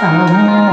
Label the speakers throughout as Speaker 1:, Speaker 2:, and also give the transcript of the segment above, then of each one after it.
Speaker 1: Sama.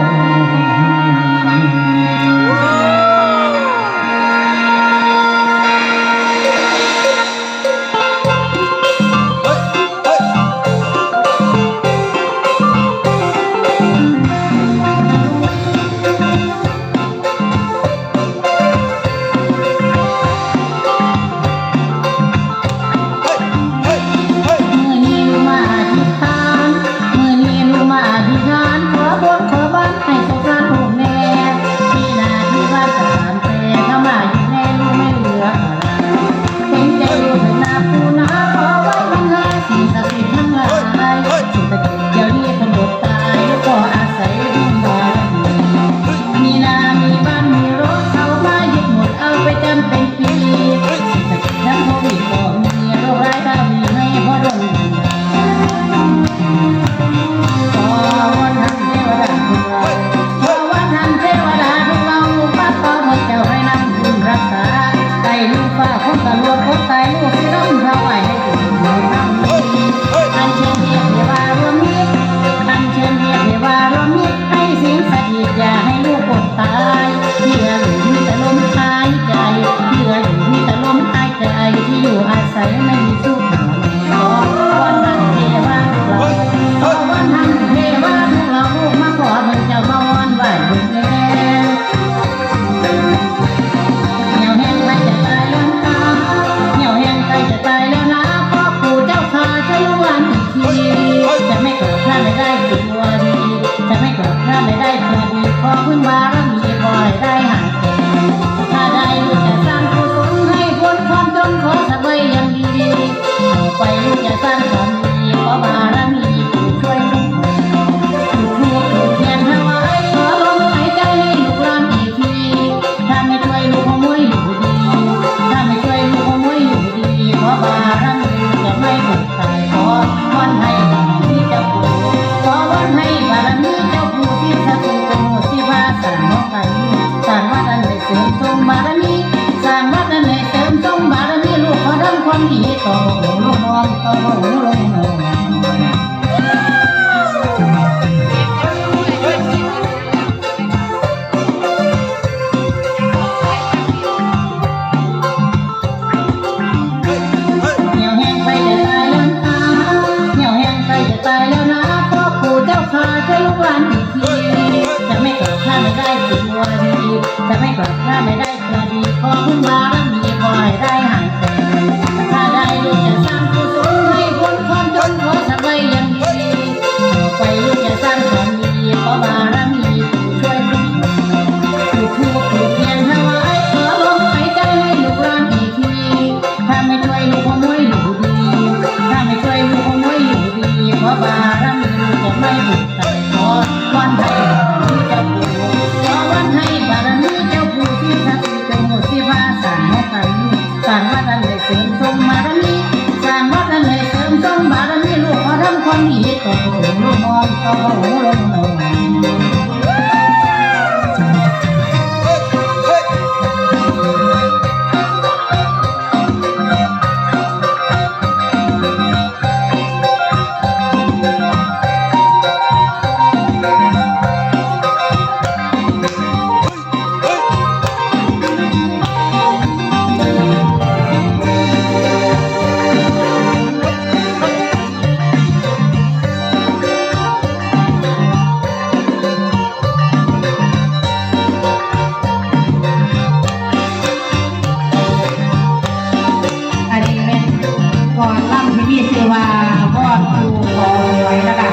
Speaker 1: มีต่อหงหงหงต่อหงหงหง มีก็หูลมอนก็หูลมหน พี่เสวาพ่อครูขอไว้นะคะ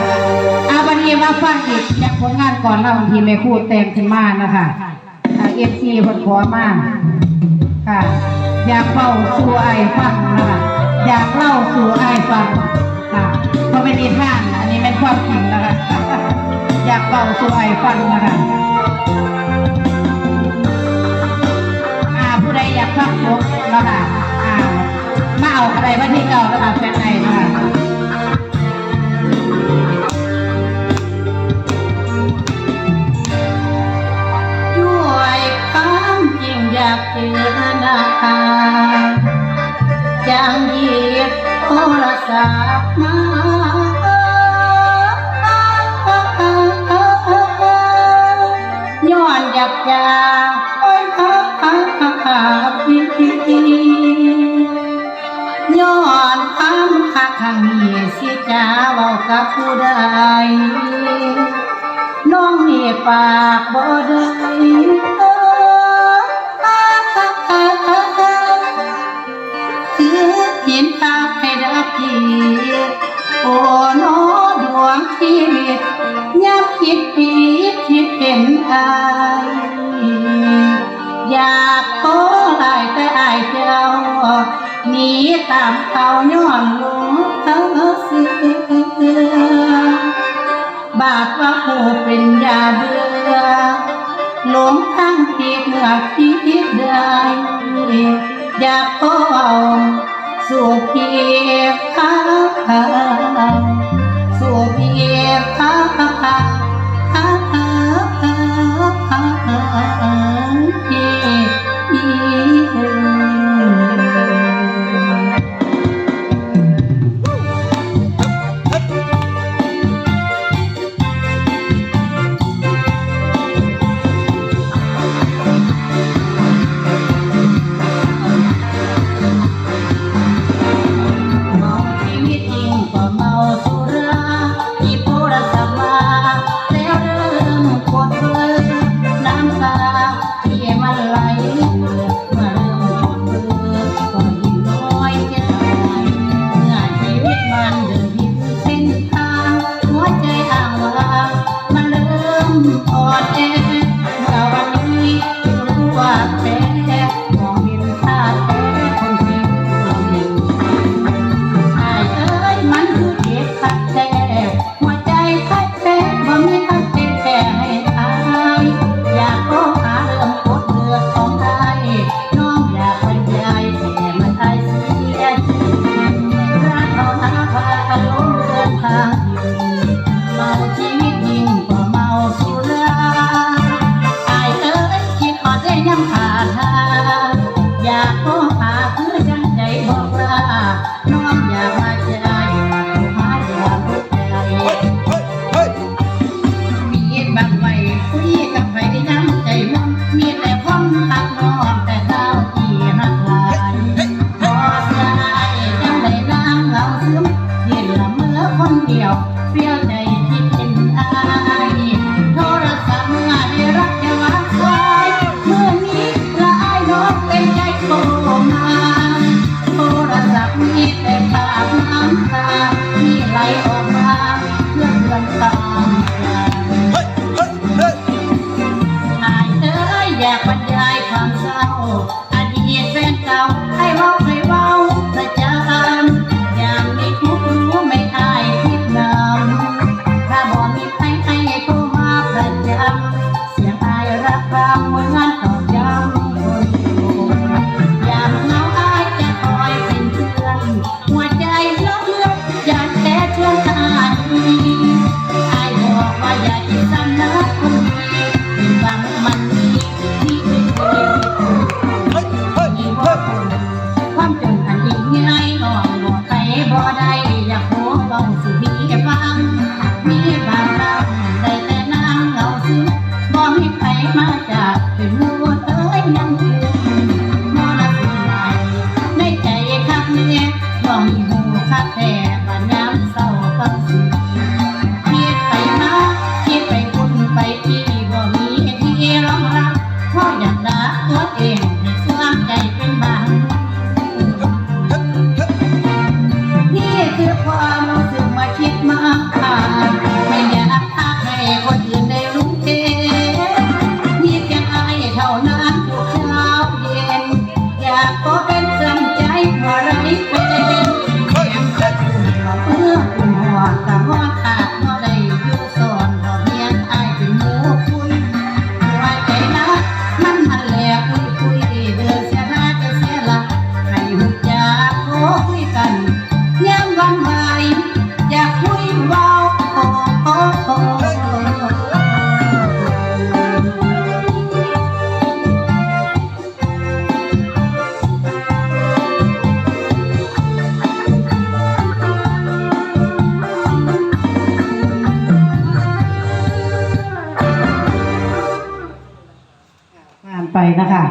Speaker 1: อาวันนี้มาฟังอีกจากผลงานก่อนเล่าบางทีไม่คู่เต็มขึ้นมากนะคะเอฟซีผลขอมากค่ะ อยากเล่าสู่ไอฟังนะคะอยากเล่าสู่ไอฟังค่ะเพราะไม่มีท่านอันนี้เป็นความจริงนะคะ อยากเล่าสู่ไอฟังนะคะ อะไรบ้านที่เก่าก็ตามแฟนในค่ะด้วยความจริงอยากเจอหนาตาจังหยีบโทรศัพท์มาย้อนอยากจะไปหาพี่ ย้อนความคักข้างนี้สิจ้าเว้ากับผู้ใดน้องเนี่ปากบ่ได้คือเห็นภาพให้ดับจีโอ้โนดวงชีวิตยามคิดผิดคิดเห็นอายอยากขอหลายแต่อายเจ้าหนี ตามเขาย้อนลงเธอเสือบาปว่าผูกเป็นยาเบื่อหลงทางผิดเมื่อคิดได้อยากขอเอาสุขีข้า องผู้คัดแต่ นะคะ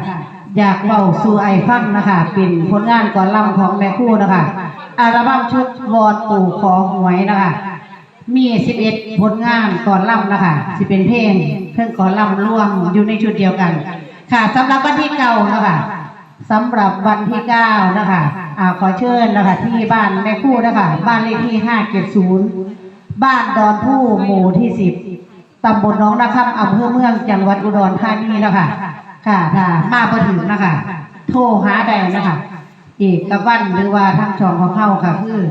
Speaker 1: อยากเบาสู่ไอฟังนะคะ เป็นผลงานก่อนล่ำของแม่คู่นะคะอัลบั้มชุดวอนปู่ขอหวยนะคะ มี 11 ผลงานก่อนล่ำนะคะสิเป็นเพลงเพลงก่อนล่ำร่วมอยู่ในชุดเดียวกัน ค่ะสำหรับวันที่เก้านะคะสำหรับวันที่เก้านะคะอ่าขอเชิญนะคะ ที่บ้านแม่คู่นะคะ บ้านเลขที่ห้าเจ็ดศูนย์บ้านดอนผู้หมู่ที่สิบตำบลน้องนะครับอำเภอเมืองจังหวัดอุดรธานีนะคะ ค่ะถ้ามาพอถึงนะคะโทรหาได้นะคะเอกกับวันหรือว่าทางช่องของเขาค่ะ คือ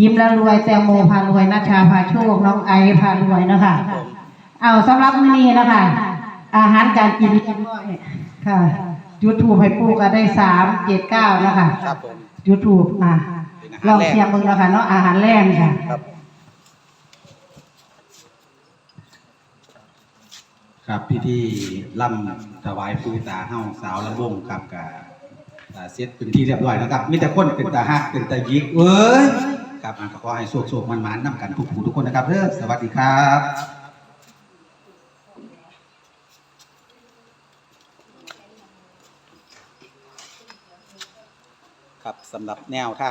Speaker 1: ยิ้มแล้วรวยแตงโมพารวยนัชชาพาโชคน้องไอซ์พารวยนะคะเอาสำหรับมื้อนี้นะคะอาหารการกินเรียบร้อยค่ะยูทูบให้ปลูกก็ได้สามเจ็ดเก้านะคะ
Speaker 2: ครับผม
Speaker 1: ยูทูบอะ
Speaker 2: เป็นอา
Speaker 1: ล
Speaker 2: หาร
Speaker 1: อง
Speaker 2: แรก
Speaker 1: เสียงมึงนะคะเนาะอาหารแรงค่ะ
Speaker 2: ครับครับพิธีล่ำถวายปูตาเฮาสาวลำวงครับกับอ่าเสร็จเป็นที่เรียบร้อยแล้วครับมีแต่คนเป็นตาฮักเป็นตายิกเอ้ยครับขอให้โชคๆมันๆนำกันทุกผู้ทุกคนนะครับเด้อสวัสดีครับครับสำหรับแนวท่า